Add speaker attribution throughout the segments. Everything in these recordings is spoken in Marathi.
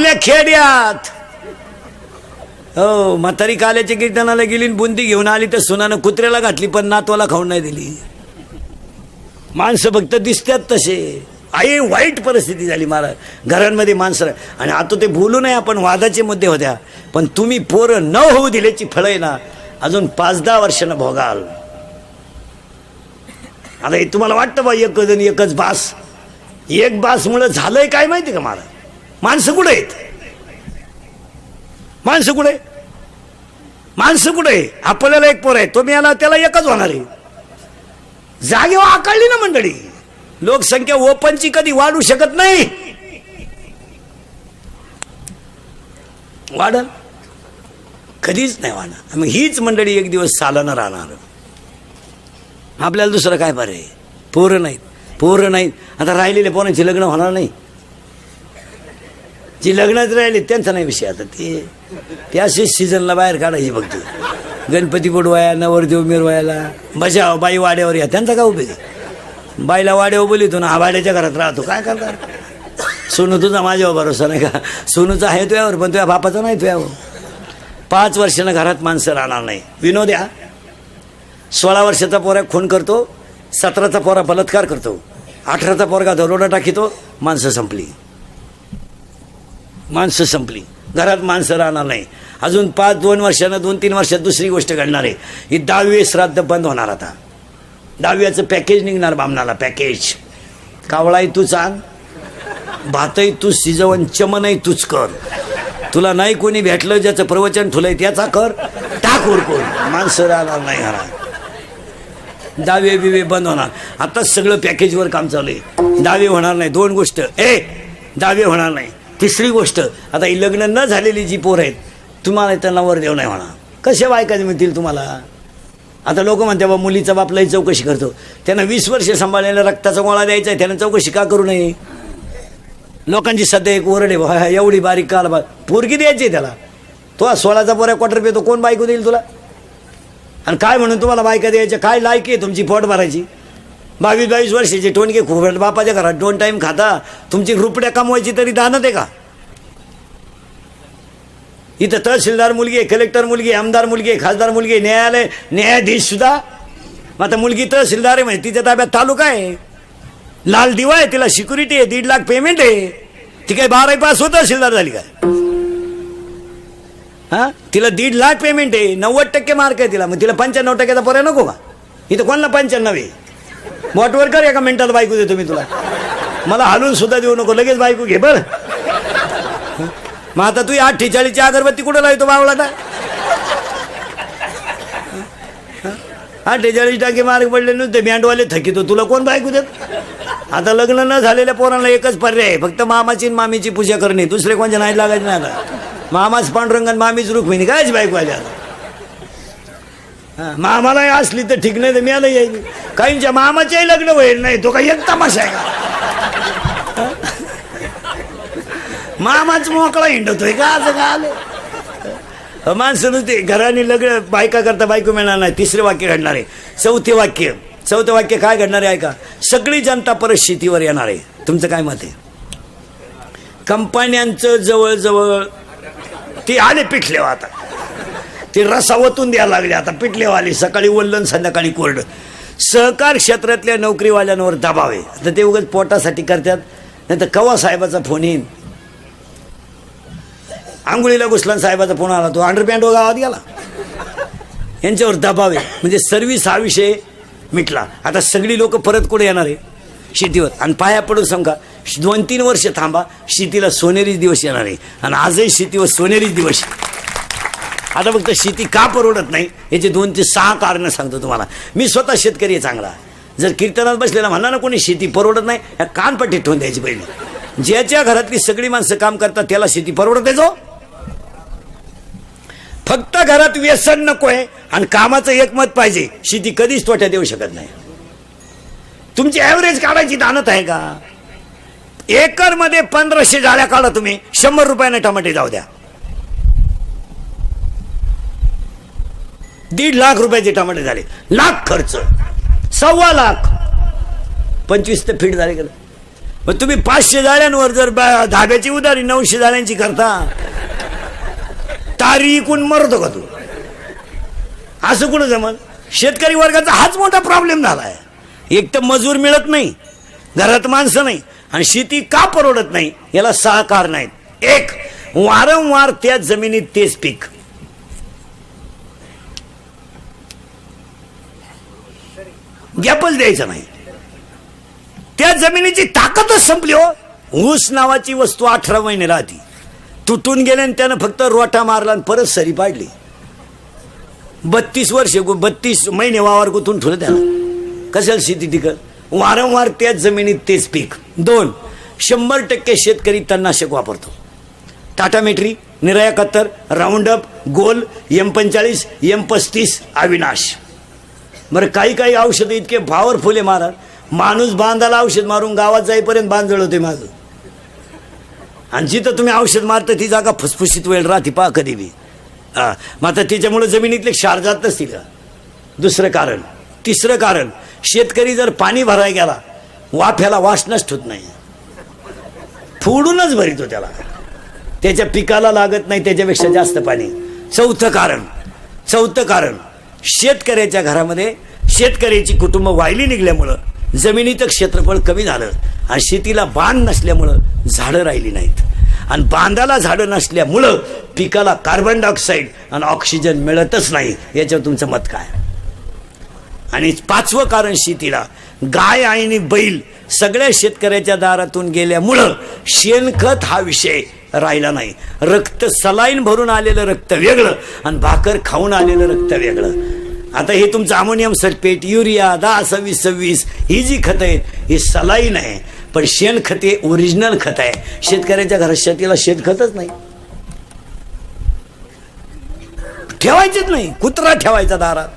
Speaker 1: आपल्या खेड्यात. हो म्हातारी काल्याच्या कीर्तनाला गेली बुंदी घेऊन आली तर सुनानं कुत्र्याला घातली पण नातवाला खाऊन नाही दिली. माणसं फक्त दिसतात तसे. आई वाईट परिस्थिती झाली मला घरांमध्ये माणसं आणि आता ते बोलू नये आपण वादाचे मुद्दे होत्या. पण तुम्ही पोरं न होऊ दिल्याची फळं आहे ना अजून पाच दहा वर्षानं भोगाल. आता हे तुम्हाला वाटतं बा एकजण एकच बास. एक बासमुळं झालंय काय माहिती का मला माणसं कुठे आहेत? माणसं कुठे? माणसं कुठे? आहे आपल्याला एक पोर आहे तो मी आला त्याला एकच होणार आहे. जागेवर हो, आकारली ना मंडळी. लोकसंख्या ओपनची कधी वाढू शकत नाही. वाढल? कधीच नाही वाढणार. मग हीच मंडळी एक दिवस चालणं राहणार. आपल्याला दुसरं काय पर्याय? पोरं नाहीत. पोरं नाहीत. आता राहिलेले पोरांची लग्न होणार नाही. जी लग्नात राहिली त्यांचा नाही विषय आता ते. ते असेच सीझनला बाहेर काढायची फक्त. गणपती बुडवाया नवरदेव मिरवायला बजाव हो, बाई वाड्यावर या. त्यांचा काय उपयोग बाईला वाड्यावर बोलितो ना हा वाड्याच्या घरात राहतो. काय करणार? सोनू तुझा माझ्यावर भरोसा नाही का? सोनूचा आहे तुझ्यावर पण तुझ्या बापाचा नाही तुझ्यावर पाच वर्षानं घरात माणसं राहणार नाही. विनोद या. सोळा वर्षाचा पोरा खून करतो सतराचा पोरा बलात्कार करतो अठराचा पोरगा दरोडा टाकीतो माणसं संपली. माणसं संपली. घरात माणसं राहणार नाही. अजून पाच दोन वर्षानं दोन तीन वर्षात दुसरी गोष्ट घडणार आहे. ही दहावी श्राद्ध बंद होणार आता. दहाव्याचं पॅकेज निघणार बामणाला पॅकेज कावळाही तूच आण भातही तूच शिजवण चमनही तूच कर. तुला नाही कोणी भेटलं ज्याचं प्रवचन ठुलंय त्याचा कर. टाक उरकून. माणसं राहणार नाही घरात. दावे बिवे बंद होणार. आताच सगळं पॅकेजवर काम चालू आहे. दावे होणार नाही. दोन गोष्ट. ए दावे होणार नाही. तिसरी गोष्ट आता ही लग्न न झालेली जी पोरं आहेत तुम्हाला त्यांना वर देव नाही म्हणा. कशा बायकाचे मिळतील तुम्हाला? आता लोक म्हणते बा मुलीचा बाप लई चौकशी करतो. त्यांना वीस वर्ष सांभाळलेला रक्ताचा गोळा द्यायचा आहे त्यानं चौकशी का करू नये? लोकांची सध्या एक ओरड आहे बा, एवढी बारीक काल बा पोरगी द्यायची आहे त्याला. तो हा सोळाचा पोऱ्या क्वार्टर पेतो कोण बायको देईल तुला? आणि काय म्हणून तुम्हाला बायका द्यायच्या? काय लायकी आहे तुमची पोट भरायची? बावीस बावीस वर्षाची टोणके खूप बापाच्या घरात दोन टाईम खाता. तुमची रुपड्या कमवायची तरी दानत आहे का? इथं तहसीलदार मुलगी आहे कलेक्टर मुलगी आमदार मुलगी आहे खासदार मुलगी आहे न्यायालय न्यायाधीश सुद्धा. मग आता मुलगी तहसीलदार आहे म्हणजे तिच्या ताब्यात तालुका आहे. लाल दिवा आहे तिला सिक्युरिटी आहे दीड लाख पेमेंट आहे. ती काय बारावी पास होत तहसीलदार झाली काय हा? तिला दीड लाख पेमेंट आहे. नव्वद टक्के मार्क आहे तिला. मग तिला पंच्याण्णव टक्क्याचा पर्याय नको का? इथं कोणाला पंच्याण्णव आहे? बोटवर कर एका मिनिटात बायको देतो मी तुला. मला हालून सुद्धा देऊ नको लगेच बायको घे बरं? मग आता तू अठ्ठेचाळीसची अगरबत्ती कुठं लावतो आठ अठ्ठेचाळीस टक्के मार्ग पडले नुसते बँडवाले थकीतो. तुला कोण बायको देत? आता लग्न न झालेल्या पोरांना एकच पर्याय आहे फक्त मामाची आणि मामीची पूजा करणे. दुसरे कोणच्या नाही लागायचं नाही आता. मामाच पांडुरंगन मामीच रुक्मिणी कायच बायको आली आता. मामालाही असली तर ठीक नाही तर मी आलं यायची काहींच्या मामाच्याही लग्न होईल. नाही तो काही एक तमाशा आहे का? मामाच मोकळा हिंडतोय का? असं का आलं? माणसं नुसते घराने लग्न बायका करता बायको मिळणार नाही. तिसरे वाक्य घडणार आहे. चौथे वाक्य. चौथं वाक्य काय घडणार आहे ऐका. सगळी जनता परत शेतीवर येणार आहे. तुमचं काय मत आहे? कंपन्यांचं जवळजवळ ते आले पिठलेव आता. ते रसावतून द्यायला लागले आता. पिटलेवाले सकाळी वल्लन संध्याकाळी कोरडं. सहकार क्षेत्रातल्या नोकरीवाल्यांवर दबाव आहे. ते उगाच पोटासाठी करतात नाही तर कवा साहेबाचा फोन येईन. आंघोळीला घुसला साहेबाचा फोन आला तो अंडरपॅन्ट गावात गेला. यांच्यावर दबाव आहे. म्हणजे सर्व्हिस हा विषय मिटला. आता सगळी लोक परत कुठे येणार आहे? शेतीवर. आणि पाया पडून सांगा दोन तीन वर्ष थांबा शेतीला सोनेरीच दिवस येणार आहे. आणि आजही शेतीवर सोनेरीच दिवस आहे. आता फक्त शेती का परवडत नाही याचे दोन ते सहा कारणं सांगतो तुम्हाला. मी स्वतः शेतकरी आहे चांगला. जर कीर्तनात बसलेला म्हणणार ना कोणी शेती परवडत नाही या कानपट्टी ठेवून द्यायची पहिले. ज्याच्या घरातली सगळी माणसं काम करतात त्याला शेती परवडत जो हो. फक्त घरात व्यसन नकोय आणि कामाचं एकमत पाहिजे शेती कधीच तोट्या देऊ शकत नाही. तुमची ॲव्हरेज काढायची दानत आहे का? एकरमध्ये पंधराशे जाळ्या काढा तुम्ही शंभर रुपयाने टमाटे जाऊ द्या. दीड लाख रुपयाचे टमाटे झाले. लाख खर्च. सव्वा लाख. पंचवीस ते फीट झाले गेलं. मग तुम्ही पाचशे जाळ्यांवर जर बा- धाब्याची उधारी नऊशे जाळ्यांची करता तारी इकून मरतो का तू? असं कुठं जमल? शेतकरी वर्गाचा हाच मोठा प्रॉब्लेम झालाय. एक तर मजूर मिळत नाही घरात माणसं नाही आणि शेती का परवडत नाही याला सहा कारण आहेत एक वारंवार त्या जमिनीत तेच पीक. गॅपच द्यायचं नाही. त्या जमिनीची ताकदच संपली हो. ऊस नावाची वस्तू अठरा महिने राहती. तुटून गेले आणि त्यानं फक्त रोटा मारला आणि परत सरी पाडली. बत्तीस वर्ष बत्तीस महिने वावर गुतून ठेवलं त्यानं. कशाला शेती तिकड? वारंवार त्याच जमिनीत तेच पीक. दोन शंभर टक्के शेतकरी तणनाशक वापरतो. टाटा मेट्री निरा एकाहत्तर राऊंडअप गोल एम पंचाळीस एम पस्तीस अविनाश. बरं काही काही औषधं इतके पॉवरफुल आहे महाराज. माणूस बांधाला औषध मारून गावात जाईपर्यंत बांध होते माझं. आणि जिथं तुम्ही औषध मारता ती जागा फुसफुशीत वेळ राहते पहा कधी बी. मग आता त्याच्यामुळं जमिनीतले क्षार जात नसतील का? दुसरं कारण. तिसरं कारण शेतकरी जर पाणी भरायला गेला वाफ्याला वास नष्ट होत नाही. फोडूनच भरितो त्याला त्याच्या पिकाला लागत नाही त्याच्यापेक्षा जास्त पाणी. चौथं कारण चौथं कारण. शेतकऱ्याच्या घरामध्ये शेतकऱ्याची कुटुंब वायली निघल्यामुळं जमिनीचं क्षेत्रफळ कमी झालं आणि शेतीला बांध नसल्यामुळं झाडं राहिली नाहीत. आणि बांधाला झाडं नसल्यामुळं पिकाला कार्बन डायऑक्साईड आणि ऑक्सिजन मिळतच नाही याच्यावर तुमचं मत काय? आणि पाचवं कारण शेतीला गाय आणि बैल सगळ्या शेतकऱ्याच्या दारातून गेल्यामुळं शेणखत हा विषय राहिला नाही. रक्त सलाईन भरून आलेलं रक्त वेगळं आणि भाकर खाऊन आलेलं रक्त वेगळं. आता हे तुमचं अमोनियम सल्फेट युरिया दहा सव्वीस सव्वीस ही जी खतं आहेत ही सलाईन आहे पण शेणखत हे ओरिजिनल खत आहे. शेतकऱ्याच्या घरात शेतीला शेणखतच नाही. ठेवायचेच नाही कुत्रा ठेवायचा दारात.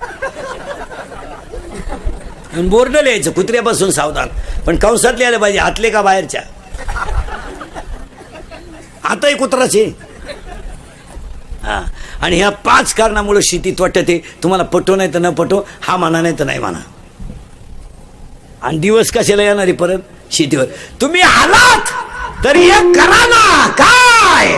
Speaker 1: बोर्ड लिहायचं कुत्र्यापासून सावधान. पण कंसात लिहायला पाहिजे आतले का बाहेरच्या? आताही कुत्राचे हा. आणि ह्या पाच कारणामुळे शेती त्वटते तुम्हाला पटो नाही तर न पटो हा म्हणा नाही तर नाही म्हणा. आणि दिवस कशाला येणार आहे परत? शेतीवर. तुम्ही आलात तरी हे करा ना काय